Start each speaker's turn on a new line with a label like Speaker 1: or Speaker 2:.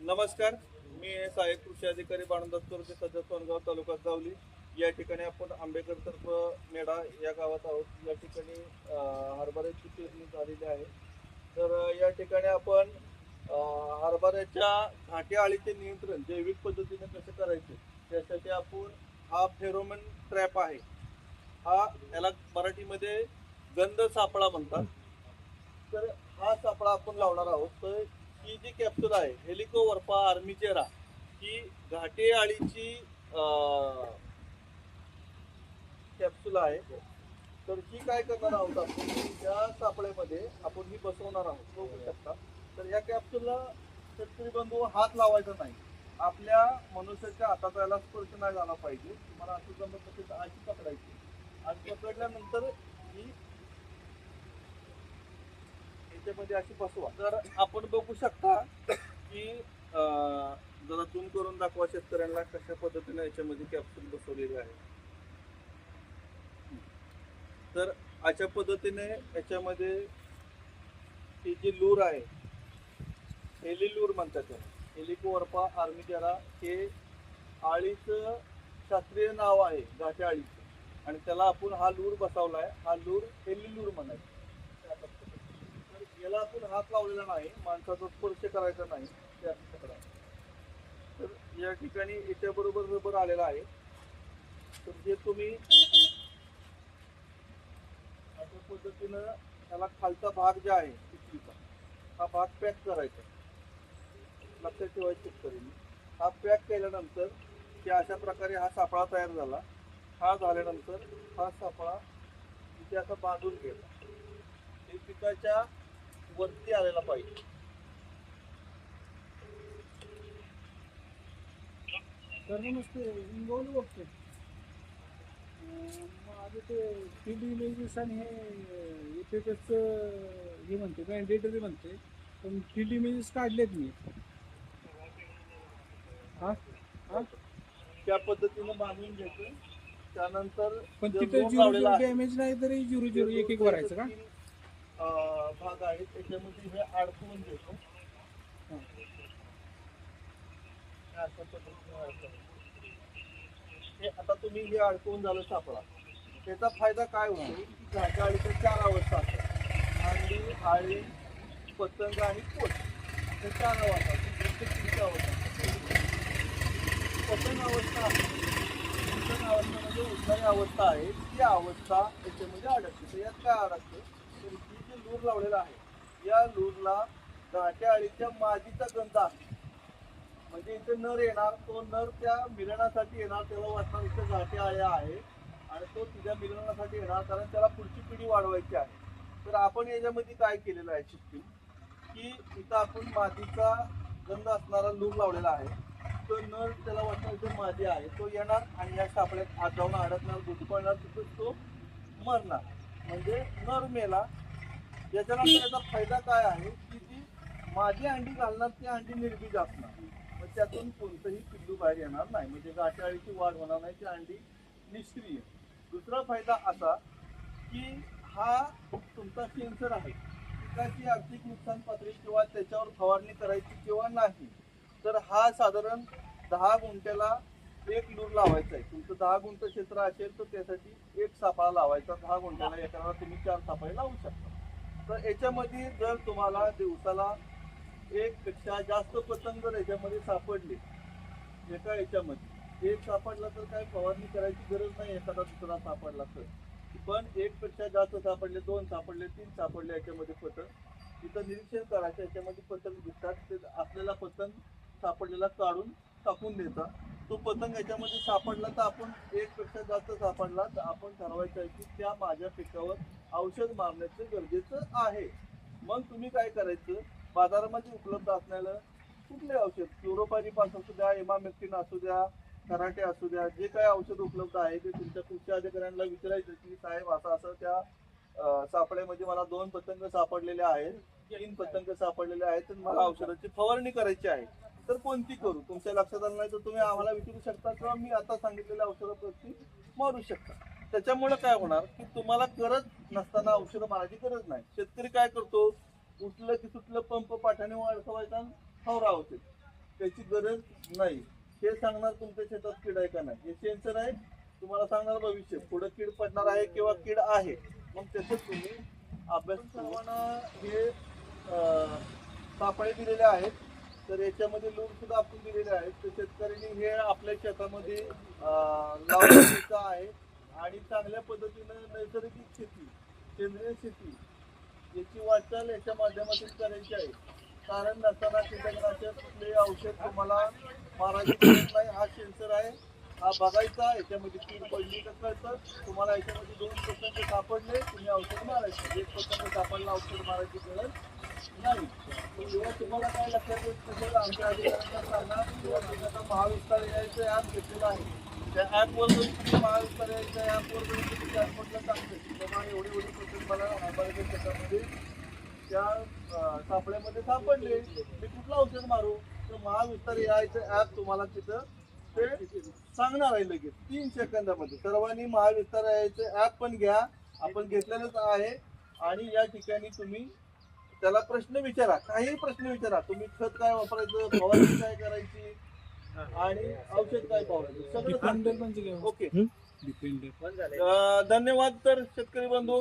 Speaker 1: नमस्कार मी साहेब कृषी अधिकारी बाणंदस्तोरचे सध्या सोनगाव तालुका जावली. या ठिकाणी आपण आंबेकर तर्फ मेढा या गावात आहोत. या ठिकाणी हरभऱ्याची पेरणी झालेली आहे. तर या ठिकाणी आपण हरभऱ्याच्या घाटी आळीचे नियंत्रण जैविक पद्धतीने कसे करायचे त्यासाठी आपण हा फेरोमन ट्रॅप आहे. हा याला मराठीमध्ये गंध सापळा म्हणतात. तर हा सापळा आपण लावणार आहोत. तर ही जी कॅप्सूल आहे हेलिको वर्पा आर्मिचेरा ही घाटे आळीची कॅप्सूल आहे. तर ही काय करणार आहोत आपण? या सापळ्यामध्ये आपण ही बसवणार आहोत. बघू शकता. तर या कॅप्सूलला शेतकरी बंधू हात लावायचा नाही. आपल्या मनुष्याच्या हाताचा स्पर्श नाही झाला पाहिजे. तुम्हाला असं जमत नसेल तर अशी पकडायची. आणि पकडल्यानंतर ही याच्यामध्ये अशी बसवा. तर आपण बघू शकता की जरा झूम करून दाखवा शेतकऱ्यांना कशा पद्धतीने याच्यामध्ये कॅप्सूल बसवलेली आहे. तर अशा पद्धतीने याच्यामध्ये ही जी लूर आहे हेली लूर म्हणतात हेलिकोवर्पा आर्मी आर्मिगेरा हे आळीचं शास्त्रीय नाव आहे घाटे आळीचं. आणि त्याला आपण हा लूर बसवला आहे हा लूर हे लूर म्हणायचं तर याला आपण हात लावलेला नाही. माणसाचा स्पर्श करायचा नाही त्या तर या ठिकाणी याच्या बरोबर रबर आलेला आहे. तर जे तुम्ही अशा पद्धतीनं त्याला खालचा भाग जे आहे पिशवीचा हा भाग पॅक करायचा. लक्षात ठेवायचं शेतकऱ्यांनी. हा पॅक केल्यानंतर की अशा प्रकारे हा सापळा तयार झाला. हा झाल्यानंतर हा सापळा इथे असा बांधून गेला. हे पिकाच्या वरती आलेला पाहिजे.
Speaker 2: सर नमस्ते माझं ते फील्ड इमेजेस आणि हे इफेक्टच हे म्हणते मॅन्डेटरी म्हणते पण फील्ड इमेजेस काढलेत मी. हा? हा?
Speaker 1: त्या पद्धतीनं बांधून त्यानंतर
Speaker 2: पण तिथे झिरो डॅमेज नाही तरी झिरो झिरो एक एक भरायचं का?
Speaker 1: भाग आहेत त्याच्यामध्ये हे अडकवून घेतो
Speaker 2: हे
Speaker 1: हे आता तुम्ही हे अडकवून झालं सापळा. त्याचा फायदा काय होतो? की चार अवस्था असतात. आळी आळी पतंग आणि पोट हे चार अवस्था प्रत्येक अवस्था पतंग अवस्था आहे. पतंग अवस्था म्हणजे उठणारी अवस्था आहे ती अवस्था याच्यामध्ये अडकते. यात काय अडकते? तर लूर लावलेला आहे. या लूरला घाट्या अळीच्या मादीचा गंध आहे. म्हणजे इथे नर येणार तो नर त्या मिलनासाठी येणार त्याला वाटणार इथे घाट्या आळ्या आहे. आणि तो तिच्या मिलनासाठी येणार कारण त्याला पुढची पिढी वाढवायची आहे. तर आपण याच्यामध्ये काय केलेलं आहे सिस्टीम की इथं आपण मादीचा गंध असणारा लूर लावलेला आहे. तो नर त्याला वाटणार इथे मादी आहे. तो येणार आणि या सापड्यात हात जाऊन अडकणार दूध पडणार तिथं तो मरणार. म्हणजे नर मेला याच्यानंतर याचा फायदा काय आहे की जी माझी अंडी घालणार ती अंडी निर्बीज असणार. मग त्यातून कोणतंही पिल्लू बाहेर येणार नाही. म्हणजे गाठ्याळीची वाढ होणार नाही ती अंडी निष्क्रिय. दुसरा फायदा असा की हा तुमचा सेन्सर आहे. पिकाची आर्थिक नुकसान पातळी किंवा त्याच्यावर फवारणी करायची किंवा नाही तर हा साधारण दहा गुंठ्याला एक लूर लावायचा आहे. तुमचं दहा गुंठ क्षेत्र असेल तर त्यासाठी एक सापळा लावायचा. दहा गुंठ्याला एकाला तुम्ही चार सापळे लावू शकता. तर याच्यामध्ये जर तुम्हाला दिवसाला एक पेक्षा जास्त पतंग जर याच्यामध्ये सापडले एका याच्यामध्ये. एक सापडला तर काय फवारणी करायची गरज नाही एखादा दुसरा सापडला तर. पण एक पेक्षा जास्त सापडले दोन सापडले तीन सापडले याच्यामध्ये पतंग तिथं निरीक्षण करायचं याच्यामध्ये पतंग दिसतात. ते आपल्याला पतंग सापडलेला काढून टाकून द्यायचा तो पतंग याच्यामध्ये सापडला तर आपण एक पेक्षा जास्त सापडला तर आपण ठरवायचं आहे की त्या माझ्या पिकावर औषध मारण्याचं गरजेचं आहे. मग तुम्ही काय करायचं? बाजारामध्ये उपलब्ध असलेलं कुठले औषध? क्लोरोपारीपास असू द्या एमामेक्टिन असू द्या कराटे असू द्या जे काय औषध उपलब्ध आहे ते तुमच्या कृषी अधिकाऱ्यांना विचारायचं की साहेब असं असं त्या सापड्यामध्ये मला दोन पतंग सापडलेले आहेत तीन पतंग सापडलेले आहेत तर मला औषधाची फवारणी करायची आहे. तर कोणती करू? तुमच्या लक्षात आलं नाही तर तुम्ही आम्हाला विचारू शकता किंवा मी आता सांगितलेल्या औषधाप्रती मारू शकता. त्याच्यामुळे काय होणार की तुम्हाला गरज नसताना औषधं मारायची गरज नाही. शेतकरी काय करतो? उठलं की सुटलं पंप पाठाने वाढवायचा फवरा होते. त्याची गरज नाही. हे सांगणार तुमच्या शेतात कीड आहे का नाही? हे सेन्सर आहे. तुम्हाला सांगणार भविष्य. पुढे कीड पडणार आहे किंवा कीड आहे. मग त्याचं तुम्ही अभ्यास सर्वांना हे सापळे दिलेले आहेत. तर याच्यामध्ये लोन सुद्धा आपण दिलेले आहेत. तर शेतकऱ्यांनी हे आपल्या शेतामध्ये अं, आहे. आणि चांगल्या पद्धतीनं नैसर्गिक शेती सेंद्रिय शेती याची वाटचाल याच्या माध्यमातून करायची आहे. कारण नसताना कीटकनाशक कुठले औषध तुम्हाला मारायची गरज नाही. हा सेन्सर आहे. हा बघायचा. याच्यामध्ये कीड पडली तर कळतं तुम्हाला याच्यामध्ये दोन पर्सेंट सापडले तुम्ही औषध मारायचं. एक पर्सेंट सापडला औषध मारायची गरज. तुम्हाला काय लक्षात आमच्या अधिकाऱ्यांना आता महाविस्तार यायचं ॲप घेतलेलं आहे त्या ॲपवर जरी तुम्ही महाविस्तार यायचं ॲपवर जरी तुम्ही डॅशबोर्डला सांगते की एवढी एवढी पतंग मला आंबाडच्या शेतामध्ये त्या सापड्यामध्ये सापडले मी कुठला औषध मारू तर महाविस्तार यायचं ॲप तुम्हाला तिथं ते सांगणार आहे लगेच तीन सेकंदामध्ये सर्वांनी महाविस्तार यायचं ॲप पण घ्या आपण घेतलेलंच आहे आणि या ठिकाणी तुम्ही त्याला प्रश्न विचारा काही प्रश्न विचारा. तुम्ही खत काय वापरायचं फवारणी काय करायची आणि औषध काय फवारायचं सगळं.
Speaker 2: म्हणजे
Speaker 1: ओके. अं, धन्यवाद तर शेतकरी बंधू.